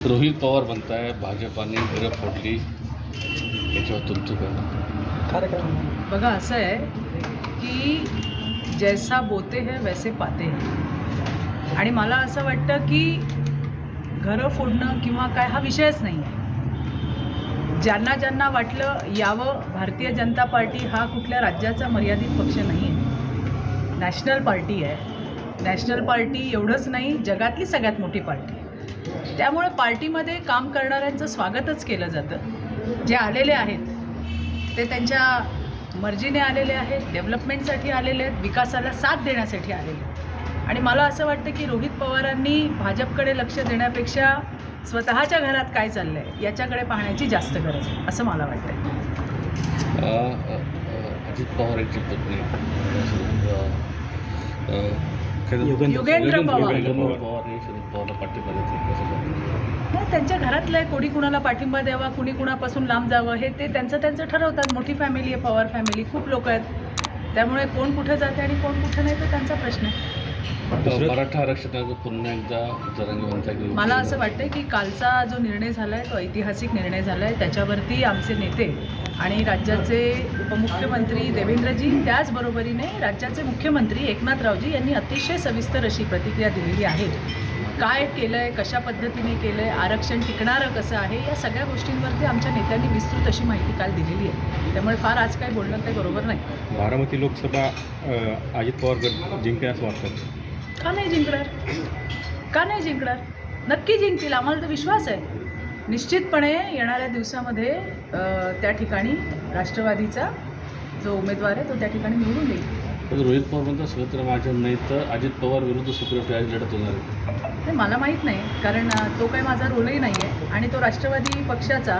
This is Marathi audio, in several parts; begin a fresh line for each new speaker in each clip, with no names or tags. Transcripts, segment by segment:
रोहित पवार म्हणताय भाजपाने घरं फोडली याच्यावर तुमचं काय मत?
बघा असं आहे की जैसा बोते है वैसे पाते है. आणि मला असं वाटतं की घरं फोडणं किंवा काय हा विषयच नाही आहे ज्यांना ज्यांना वाटलं यावं भारतीय जनता पार्टी हा कुठल्या राज्याचा मर्यादित पक्ष नाही आहे नॅशनल पार्टी आहे. नॅशनल पार्टी एवढंच नाही जगातली सगळ्यात मोठी पार्टी आहे. त्यामुळे पार्टीमध्ये काम करणाऱ्यांचं स्वागतच केलं जातं. जे आलेले आहेत ते त्यांच्या मर्जीने आलेले आहेत डेव्हलपमेंटसाठी आलेले आहेत विकासाला साथ देण्यासाठी आलेले आहेत. आणि मला असं वाटतं की रोहित पवारांनी भाजपकडे लक्ष देण्यापेक्षा स्वतःच्या घरात काय चाललं आहे याच्याकडे पाहण्याची जास्त गरज आहे असं मला वाटतं
अजित पवार. यांची पत्नी
युगेंद्र पवार. नाही त्यांच्या घरातलं आहे कोणी कुणाला पाठिंबा द्यावा कुणी कुणापासून लांब जावं हे ते त्यांचं त्यांचं ठरवतात. मोठी फॅमिली आहे पवार फॅमिली खूप लोक आहेत. त्यामुळे कोण कुठं जाते आणि कोण कुठं नाही तो त्यांचा प्रश्न आहे.
मराठा आरक्षणाचं पुन्हा एकदा
मला असं वाटतं की कालचा जो निर्णय झाला आहे तो ऐतिहासिक निर्णय झाला आहे त्याच्यावरती आमचे नेते आणि राज्याचे उपमुख्यमंत्री देवेंद्रजी त्याचबरोबरीने राज्याचे मुख्यमंत्री एकनाथरावजी यांनी अतिशय सविस्तर अशी प्रतिक्रिया दिलेली आहे. काय केलं आहे कशा पद्धतीने केलं आहे आरक्षण टिकणारं कसं आहे या सगळ्या गोष्टींवरती आमच्या नेत्यांनी विस्तृत अशी माहिती काल दिलेली आहे. त्यामुळे फार आज काय बोलणं ते बरोबर नाही.
बारामती लोकसभा अजित पवार गट जिंकते असं वाटतं?
का नाही जिंकणार? का नाही जिंकणार? नक्की जिंकतील आम्हाला तर विश्वास आहे. निश्चितपणे येणाऱ्या दिवसामध्ये त्या ठिकाणी राष्ट्रवादीचा जो उमेदवार आहे तो त्या ठिकाणी निवडून येईल.
रोहित पवार म्हणतात सुमित्रा महाजन नाही तर अजित पवार विरुद्ध सुप्रिया लढत होणार आहे
ते मला माहीत नाही कारण तो काही माझा रोलही नाही आहे आणि तो राष्ट्रवादी पक्षाचा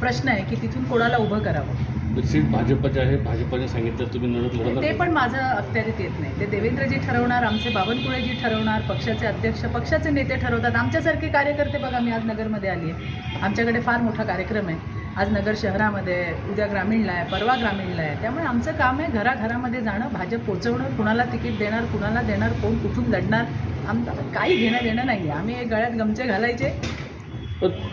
प्रश्न आहे की तिथून कोणाला उभं करावं.
सीट भाजपचे आहे भाजपने सांगितलं तुम्ही लढत लढणार
ते
नाही.
पण माझं अखत्यारीत येत नाही. ते देवेंद्रजी ठरवणार आमचे बावनकुळेजी ठरवणार पक्षाचे अध्यक्ष पक्षाचे नेते ठरवतात. आमच्यासारखे कार्यकर्ते बघा मी आज नगरमध्ये आली आहे. आमच्याकडे फार मोठा कार्यक्रम आहे. आज नगर शहरामध्ये उद्या ग्रामीणला आहे परवा ग्रामीणला आहे. त्यामुळे आमचं काम आहे घराघरामध्ये जाणं भाजप पोचवणं कुणाला तिकीट देणार कुणाला देणार कोण कुठून लढणार आमचं काही घेणं देणं नाही आहे आम्ही गळ्यात गमचे घालायचे.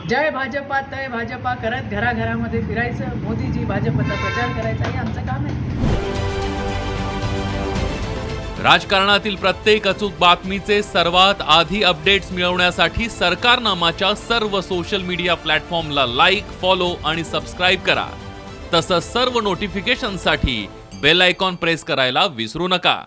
जय भाजपा तय भाजपा करत घराघरामध्ये फिरायचं. मोदीजी भाजपचा प्रचार करायचा हे आमचं काम आहे.
राजकारणातील प्रत्येक अचूक बातमीचे सर्वात आधी अपडेट्स मिळवण्यासाठी सरकारनामाच्या सर्व सोशल मीडिया प्लॅटफॉर्मला लाईक फॉलो आणि सबस्क्राईब करा. तसंच सर्व नोटिफिकेशनसाठी बेल आयकॉन प्रेस करायला विसरू नका.